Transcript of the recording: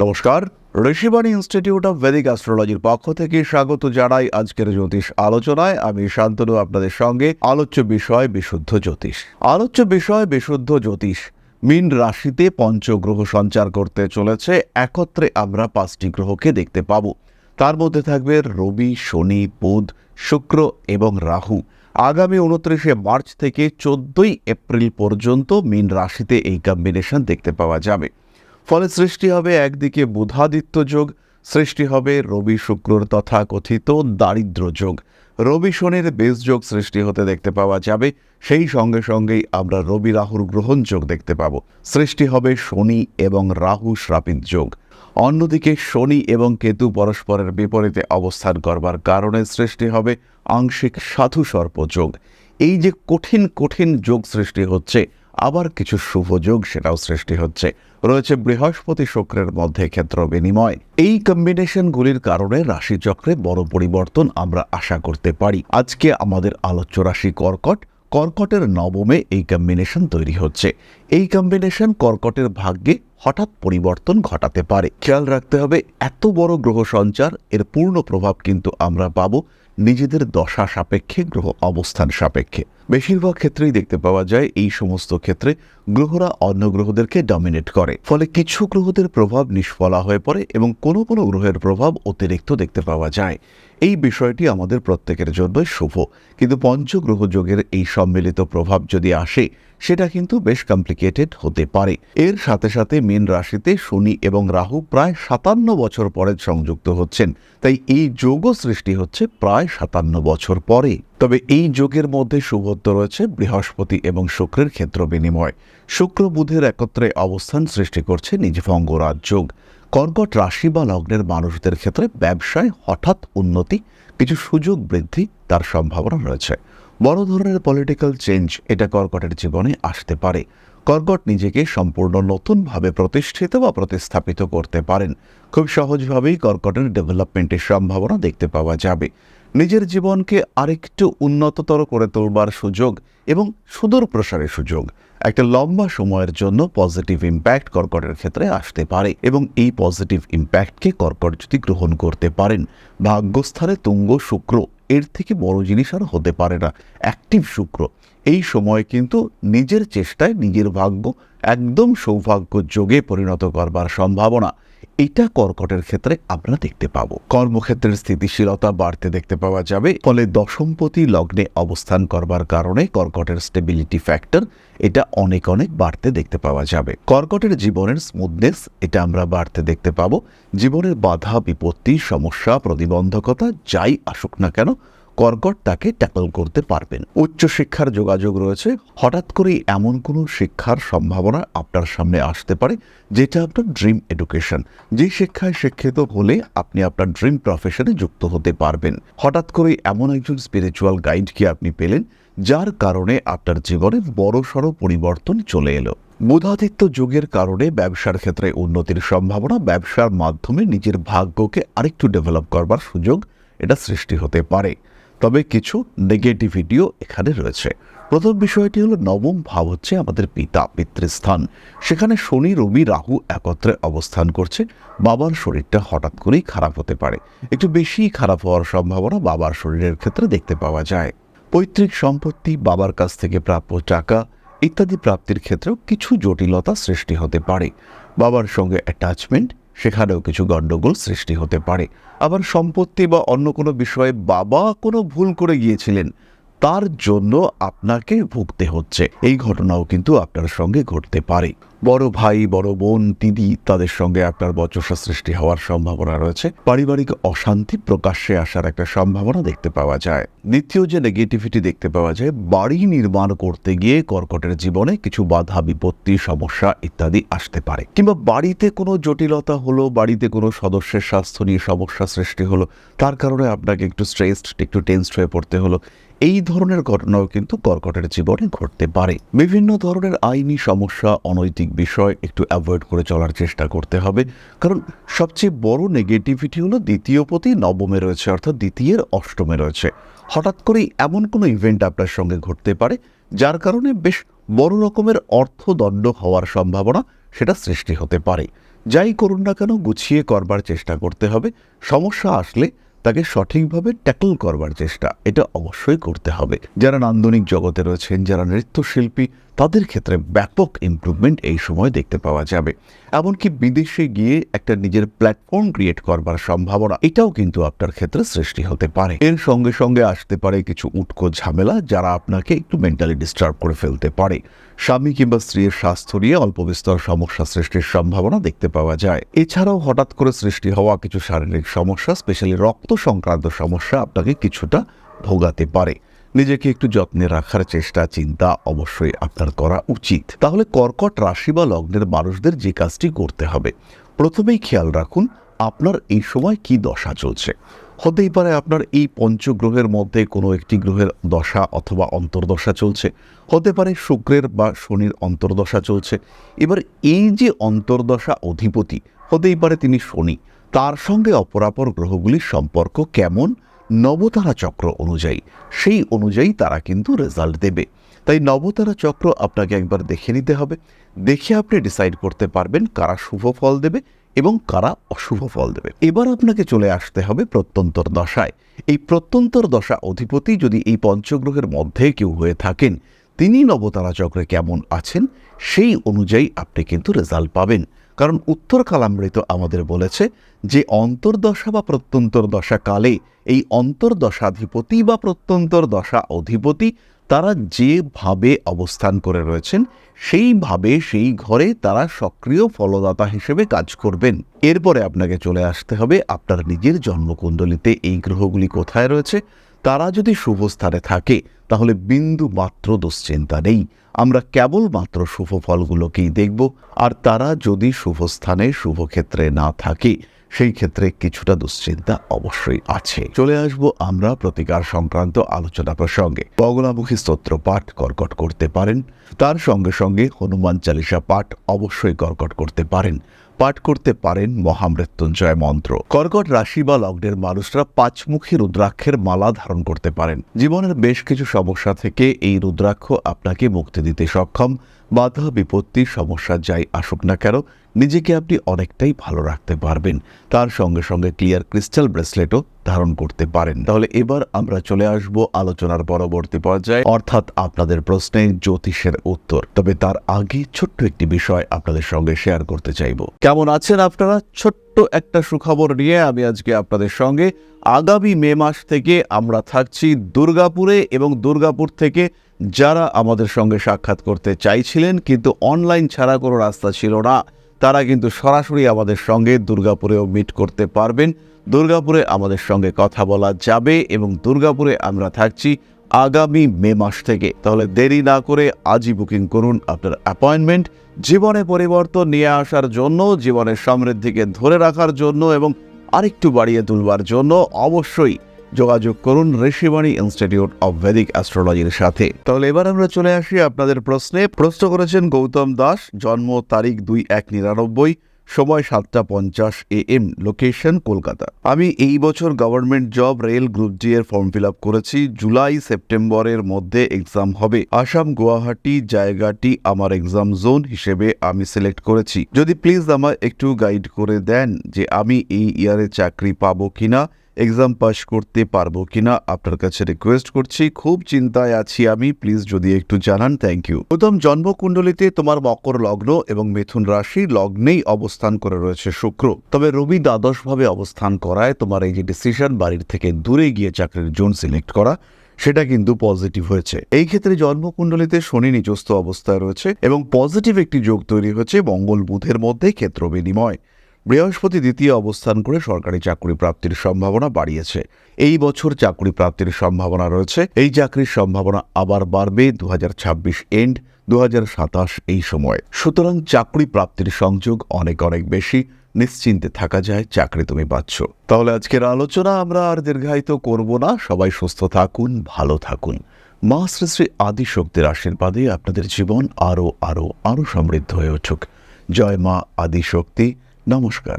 নমস্কার, Rishibani institute of Vedic অ্যাস্ট্রোলজির পক্ষ থেকে স্বাগত জানাই আজকের জ্যোতিষ আলোচনায়। আমি শান্তনু, আপনাদের সঙ্গে আলোচ্য বিষয় বিশুদ্ধ জ্যোতিষ। আলোচ্য বিষয় বিশুদ্ধ জ্যোতিষ মীন রাশিতে পঞ্চগ্রহ সঞ্চার করতে চলেছে। একত্রে আমরা পাঁচটি গ্রহকে দেখতে পাবো। তার মধ্যে থাকবে রবি, শনি, বুধ, শুক্র এবং রাহু। আগামী উনত্রিশে মার্চ থেকে চোদ্দই এপ্রিল পর্যন্ত মীন রাশিতে এই কম্বিনেশন দেখতে পাওয়া যাবে। ফলে সৃষ্টি হবে একদিকে বুধাদিত্য যোগ, সৃষ্টি হবে রবি শুক্রর তথা কথিত দারিদ্র যোগ। রবি শনির বেশ যোগ সৃষ্টি হতে দেখতে পাওয়া যাবে, সেই সঙ্গে সঙ্গেই আমরা রবি রাহুর গ্রহণ যোগ দেখতে পাবো। সৃষ্টি হবে শনি এবং রাহু শ্রাপিত যোগ। অন্যদিকে শনি এবং কেতু পরস্পরের বিপরীতে অবস্থান করবার কারণে সৃষ্টি হবে আংশিক সাধু সর্প যোগ। এই যে কঠিন কঠিন যোগ সৃষ্টি হচ্ছে আবার কিছু শুভ যোগ সেটাও সৃষ্টি হচ্ছে। রয়েছে বৃহস্পতি শুক্রের মধ্যে ক্ষেত্র বিনিময়। এই কম্বিনেশনগুলির কারণে রাশিচক্রে বড় পরিবর্তন আমরা আশা করতে পারি। আজকে আমাদের আলোচ্য রাশি কর্কট। কর্কটের নবমে এই কম্বিনেশন তৈরি হচ্ছে। এই কম্বিনেশন কর্কটের ভাগ্যে হঠাৎ পরিবর্তন ঘটাতে পারে। খেয়াল রাখতে হবে, এত বড় গ্রহ সঞ্চার, এর পূর্ণ প্রভাব কিন্তু আমরা পাবো নিজেদের দশা সাপেক্ষে, গ্রহ অবস্থান সাপেক্ষে। বেশিরভাগ ক্ষেত্রেই দেখতে পাওয়া যায় এই সমস্ত ক্ষেত্রে গ্রহরা অন্য গ্রহদেরকে ডমিনেট করে। ফলে কিছু গ্রহদের প্রভাব নিষ্ফলা হয়ে পড়ে এবং কোনো কোনো গ্রহের প্রভাব অতিরিক্ত দেখতে পাওয়া যায়। এই বিষয়টি আমাদের প্রত্যেকের জন্য শুভ। কিন্তু পঞ্চগ্রহ যোগের এই সম্মিলিত প্রভাব যদি আসে, সেটা কিন্তু বেশ কমপ্লিকেটেড হতে পারে। এর সাথে সাথে মীন রাশিতে শনি এবং রাহু প্রায় সাতান্ন বছর পরে সংযুক্ত হচ্ছেন। তাই এই যোগও সৃষ্টি হচ্ছে প্রায় সাতান্ন বছর পরে। তবে এই যোগের মধ্যে শুভত্ব রয়েছে বৃহস্পতি এবং শুক্রের ক্ষেত্র বিনিময়। শুক্র বুধের একত্রে অবস্থান সৃষ্টি করছে নিজ নিজভঙ্গ রাজযোগ কর্কট রাশি বা লগ্নের মানুষদের ক্ষেত্রে ব্যবসায় হঠাৎ উন্নতি, কিছু সুযোগ বৃদ্ধি তার সম্ভাবনা রয়েছে। বড় ধরনের পলিটিক্যাল চেঞ্জ এটা কর্কটের জীবনে আসতে পারে। কর্কট নিজেকে সম্পূর্ণ নতুনভাবে প্রতিষ্ঠিত বা প্রতিস্থাপিত করতে পারেন। খুব সহজভাবেই কর্কটের ডেভেলপমেন্টের সম্ভাবনা দেখতে পাওয়া যাবে। নিজের জীবনকে আরেকটু উন্নততর করে তোলবার সুযোগ এবং সুদূর প্রসারের সুযোগ একটা লম্বা সময়ের জন্য পজিটিভ ইম্প্যাক্ট কর্কটের ক্ষেত্রে আসতে পারে এবং এই পজিটিভ ইম্প্যাক্টকে কর্কট যদি গ্রহণ করতে পারেন, ভাগ্যস্থানে তুঙ্গ শুক্র এর থেকে বড় জিনিস আর হতে পারে না। অ্যাক্টিভ শুক্র এই সময় কিন্তু নিজের চেষ্টায় নিজের ভাগ্য একদম সৌভাগ্য যোগে পরিণত করবার সম্ভাবনা। এটা কর্কটের ক্ষেত্রে আমরা দেখতে পাবো। কর্মক্ষেত্রের স্থিতিশীলতা বাড়তে দেখতে পাওয়া যাবে, ফলে দশমপতি লগ্নে অবস্থান করবার কারণে কর্কটের স্টেবিলিটি ফ্যাক্টর এটা অনেক অনেক বাড়তে দেখতে পাওয়া যাবে। কর্কটের জীবনের স্মুথনেস এটা আমরা বাড়তে দেখতে পাবো। জীবনের বাধা, বিপত্তি, সমস্যা, প্রতিবন্ধকতা যাই আসুক না কেন কর্কট তাকে ট্যাকল করতে পারবেন। উচ্চশিক্ষার যোগাযোগ রয়েছে। হঠাৎ করেই এমন কোনো শিক্ষার সম্ভাবনা আপনার সামনে আসতে পারে, যেটা আপনার ড্রিম এডুকেশন। যে শিক্ষায় শিক্ষিত হলে আপনি আপনার ড্রিম প্রফেশনে যুক্ত হতে পারবেন। হঠাৎ করেই এমন একজন স্পিরিচুয়াল গাইডকে আপনি পেলেন, যার কারণে আপনার জীবনে বড়সড় পরিবর্তন চলে এলো। বুধাদিত্য যুগের কারণে ব্যবসার ক্ষেত্রে উন্নতির সম্ভাবনা ব্যবসার মাধ্যমে নিজের ভাগ্যকে আরেকটু ডেভেলপ করবার সুযোগ এটা সৃষ্টি হতে পারে। তবে কিছু নেগেটিভিটিও এখানে রয়েছে। প্রথম বিষয়টি হলো, নবম ভাব হচ্ছে আমাদের পিতা পিতৃস্থান সেখানে শনি, রবি, রাহু একত্রে অবস্থান করছে। বাবার শরীরটা হঠাৎ করেই খারাপ হতে পারে। একটু বেশি খারাপ হওয়ার সম্ভাবনা বাবার শরীরের ক্ষেত্রে দেখতে পাওয়া যায়। পৈতৃক সম্পত্তি, বাবার কাছ থেকে প্রাপ্য টাকা ইত্যাদি প্রাপ্তির ক্ষেত্রেও কিছু জটিলতা সৃষ্টি হতে পারে। বাবার সঙ্গে অ্যাটাচমেন্ট সেখানেও কিছু গণ্ডগোল সৃষ্টি হতে পারে। আবার সম্পত্তি বা অন্য কোনো বিষয়ে বাবা কোনো ভুল করে গিয়েছিলেন, তার জন্য আপনাকে ভুগতে হচ্ছে। এই ঘটনাও কিন্তু আপনার সঙ্গে ঘটতে পারে। বড় ভাই, বড় বোন, দিদি তাদের সঙ্গে আপনার বচসা সৃষ্টি হওয়ার সম্ভাবনা রয়েছে। পারিবারিক অশান্তি প্রকাশ্যে আসার একটা সম্ভাবনা দেখতে পাওয়া যায়। দ্বিতীয় যে নেগেটিভিটি দেখতে পাওয়া যায়, বাড়ি নির্মাণ করতে গিয়ে কর্কটের জীবনে কিছু বাধা, বিপত্তি, সমস্যা ইত্যাদি আসতে পারে। কিংবা বাড়িতে কোনো জটিলতা হলো, বাড়িতে কোনো সদস্যের স্বাস্থ্য নিয়ে সমস্যা সৃষ্টি হলো, তার কারণে আপনাকে একটু স্ট্রেসড একটু টেন্সড হয়ে পড়তে হলো এই ধরনের ঘটনাও কিন্তু কর্কটের জীবনে ঘটতে পারে। বিভিন্ন ধরনের আইনি সমস্যা, অনৈতিক বিষয় একটু অ্যাভয়েড করে চলার চেষ্টা করতে হবে। কারণ সবচেয়ে বড় নেগেটিভিটি হলো দ্বিতীয় পতি নবমে রয়েছে, অর্থাৎ দ্বিতীয়ের অষ্টমে রয়েছে। হঠাৎ করেই এমন কোনো ইভেন্ট আপনার সঙ্গে ঘটতে পারে, যার কারণে বেশ বড় রকমের অর্থদণ্ড হওয়ার সম্ভাবনা সেটা সৃষ্টি হতে পারে। যাই করুন না কেন, গুছিয়ে করবার চেষ্টা করতে হবে। সমস্যা আসলে তাকে সঠিকভাবে ট্যাকল করবার চেষ্টা। এটা অবশ্যই করতে হবে। যারা নান্দনিক জগতে রয়েছেন, যারা নৃত্যশিল্পী তাদের ক্ষেত্রে ব্যাপক ইমপ্রুভমেন্ট এই সময় দেখতে পাওয়া যাবে। এমনকি বিদেশে গিয়ে একটা নিজের প্ল্যাটফর্ম ক্রিয়েট করবার সম্ভাবনা, এটাও কিন্তু আপনার ক্ষেত্রে সৃষ্টি হতে পারে। এর সঙ্গে সঙ্গে আসতে পারে কিছু উটকো ঝামেলা, যারা আপনাকে একটু মেন্টালি ডিস্টার্ব করে ফেলতে পারে। স্বামী কিংবা স্ত্রীর স্বাস্থ্য নিয়ে অল্প বিস্তর সমস্যা সৃষ্টির সম্ভাবনা দেখতে পাওয়া যায়। এছাড়াও হঠাৎ করে সৃষ্টি হওয়া কিছু শারীরিক সমস্যা স্পেশালি রক্ত সংক্রান্ত সমস্যা আপনাকে কিছুটা ভোগাতে পারে। নিজেকে একটু যত্নে রাখার চেষ্টা, চিন্তা অবশ্যই আপনার করা উচিত। তাহলে কর্কট রাশি বা লগ্নের মানুষদের যে কাজটি করতে হবে, প্রথমেই খেয়াল রাখুন আপনার এই সময় কি দশা চলছে। হতেই পারে আপনার এই পঞ্চগ্রহের মধ্যে কোনো একটি গ্রহের দশা অথবা অন্তর্দশা চলছে। হতে পারে শুক্রের বা শনির অন্তর্দশা চলছে। এবার এই যে অন্তর্দশা অধিপতি, হতেই পারে তিনি শনি, তার সঙ্গে অপরাপর গ্রহগুলির সম্পর্ক কেমন? নবতারা চক্র অনুযায়ী, সেই অনুযায়ী তারা কিন্তু রেজাল্ট দেবে। তাই নবতারা চক্র আপনাকে একবার দেখে নিতে হবে। দেখে আপনি ডিসাইড করতে পারবেন কারা শুভ ফল দেবে এবং কারা অশুভ ফল দেবে। এবার আপনাকে চলে আসতে হবে প্রত্যন্তর দশায়। এই প্রত্যন্তর দশা অধিপতি যদি এই পঞ্চগ্রহের মধ্যে কেউ হয়ে থাকেন, তিনি নবতারা চক্রে কেমন আছেন, সেই অনুযায়ী আপনি কিন্তু রেজাল্ট পাবেন। কারণ উত্তর কালামৃত আমাদের বলেছে যে অন্তর্দশা বা প্রত্যন্তর দশা কালে এই অন্তর্দশাধিপতি বা প্রত্যন্তর দশা অধিপতি তারা যেভাবে অবস্থান করে রয়েছেন সেইভাবে সেই ঘরে তারা সক্রিয় ফলদাতা হিসেবে কাজ করবেন। এরপরে আপনাকে চলে আসতে হবে আপনার নিজের জন্মকুণ্ডলিতে। এই গ্রহগুলি কোথায় রয়েছে? তারা যদি শুভ স্থানে থাকে, তাহলে বিন্দু মাত্র দুশ্চিন্তা নেই। আমরা কেবলমাত্র শুভ ফলগুলোকেই দেখব, আর তারা যদি শুভস্থানে শুভক্ষেত্রে শুভ ক্ষেত্রে না থাকে, সেই ক্ষেত্রে কিছুটা দুশ্চিন্তা অবশ্যই আছে। চলে আসব আমরা প্রতিকার সংক্রান্ত আলোচনা প্রসঙ্গে। বগলামুখী স্তোত্র পাঠ কর্কট করতে পারেন। তার সঙ্গে সঙ্গে হনুমান চালিসা পাঠ অবশ্যই কর্কট করতে পারেন। পাঠ করতে পারেন মহামৃত্যুঞ্জয় মন্ত্র। কর্কট রাশি বা লগ্নের মানুষরা পাঁচমুখী রুদ্রাক্ষের মালা ধারণ করতে পারেন। জীবনের বেশ কিছু সমস্যা থেকে এই রুদ্রাক্ষ আপনাকে মুক্তি দিতে সক্ষম। বাধা, বিপত্তি, সমস্যা যাই আসুক না কেন নিজেকে আপনি অনেকটাই ভালো রাখতে পারবেন। তার সঙ্গে সঙ্গে ক্লিয়ার ক্রিস্টাল ব্রেসলেটও ধারণ করতে পারেন। তাহলে এবার আমরা চলে আসব আলোচনার পরবর্তী পর্যায়ে, অর্থাৎ আপনাদের প্রশ্নে জ্যোতিষের উত্তর। তবে তার আগে ছোট্ট একটি বিষয় আপনাদের সঙ্গে শেয়ার করতে চাইব। কেমন আছেন আপনারা? ছোট্ট একটা সুখবর নিয়ে আমি আজকে আপনাদের সঙ্গে। আগামী মে মাস থেকে আমরা থাকছি দুর্গাপুরে এবং দুর্গাপুর থেকে যারা আমাদের সঙ্গে সাক্ষাৎ করতে চাইছিলেন, কিন্তু অনলাইন ছাড়া কোনো রাস্তা ছিল না। তারা কিন্তু সরাসরি আমাদের সঙ্গে দুর্গাপুরেও মিট করতে পারবেন। দুর্গাপুরে আমাদের সঙ্গে কথা বলা যাবে এবং দুর্গাপুরে আমরা থাকছি আগামী মে মাস থেকে। তাহলে দেরি না করে আজই বুকিং করুন আপনার অ্যাপয়েন্টমেন্ট জীবনে পরিবর্তন নিয়ে আসার জন্য, জীবনের সমৃদ্ধিকে ধরে রাখার জন্য এবং আরেকটু বাড়িয়ে তুলবার জন্য অবশ্যই যোগাযোগ করুন ঋষিবাণী ইনস্টিটিউট অব ভেদিক অ্যাস্ট্রোলজির সাথে। তাহলে এবার আমরা চলে আসি আপনাদের প্রশ্নে। প্রশ্ন করেছেন গৌতম দাস, জন্ম তারিখ দুই এক নিরানব্বই, সময় সাতটা পঞ্চাশ এ এম লোকেশন কলকাতা। আমি এই বছর government job rail group D এর ফর্ম ফিল আপ করেছি। জুলাই, সেপ্টেম্বরের মধ্যে এক্সাম হবে। আসাম, গুয়াহাটি জায়গাটি আমার এক্সাম জোন হিসেবে আমি সিলেক্ট করেছি। যদি প্লিজ আমার একটু গাইড করে দেন যে আমি এই ইয়ারে চাকরি পাবো কিনা। এক্সাম পাস করতে পারব কিনা আপনার কাছে রিকোয়েস্ট করছি। খুব চিন্তায় আছি আমি। প্লিজ যদি একটু জানান থ্যাংক ইউ প্রথম জন্মকুণ্ডলিতে তোমার মকর লগ্ন এবং মিথুন রাশি লগ্নেই অবস্থান করে রয়েছে শুক্র। তবে রবি দ্বাদশভাবে অবস্থান করায় তোমার এই যে ডিসিশন বাড়ির থেকে দূরে গিয়ে চাকরির জোন সিলেক্ট করা, সেটা কিন্তু পজিটিভ হয়েছে। এই ক্ষেত্রে জন্মকুণ্ডলিতে শনি নিজস্ব অবস্থায় রয়েছে এবং পজিটিভ একটি যোগ তৈরি হয়েছে মঙ্গল বুধের মধ্যে ক্ষেত্র বিনিময়। বৃহস্পতি দ্বিতীয় অবস্থান করে সরকারি চাকরি প্রাপ্তির সম্ভাবনা বাড়িয়েছে। এই বছর চাকরি প্রাপ্তির সম্ভাবনা রয়েছে। এই চাকরির সম্ভাবনা আবার বাড়বে দু হাজার ছাব্বিশ এন্ড দু হাজার সাতাশ এই সময়। সুতরাং চাকরি প্রাপ্তির সংযোগ অনেক অনেক বেশি। নিশ্চিন্তে থাকা যায়, চাকরি তুমি পাচ্ছ। তাহলে আজকের আলোচনা আমরা আর দীর্ঘায়িত করব না। সবাই সুস্থ থাকুন, ভালো থাকুন। মা শ্রী শ্রী আদিশক্তির আশীর্বাদে আপনাদের জীবন আরও আরও আরও সমৃদ্ধ হয়ে উঠুক। জয় মা আদিশক্তি। নমস্কার।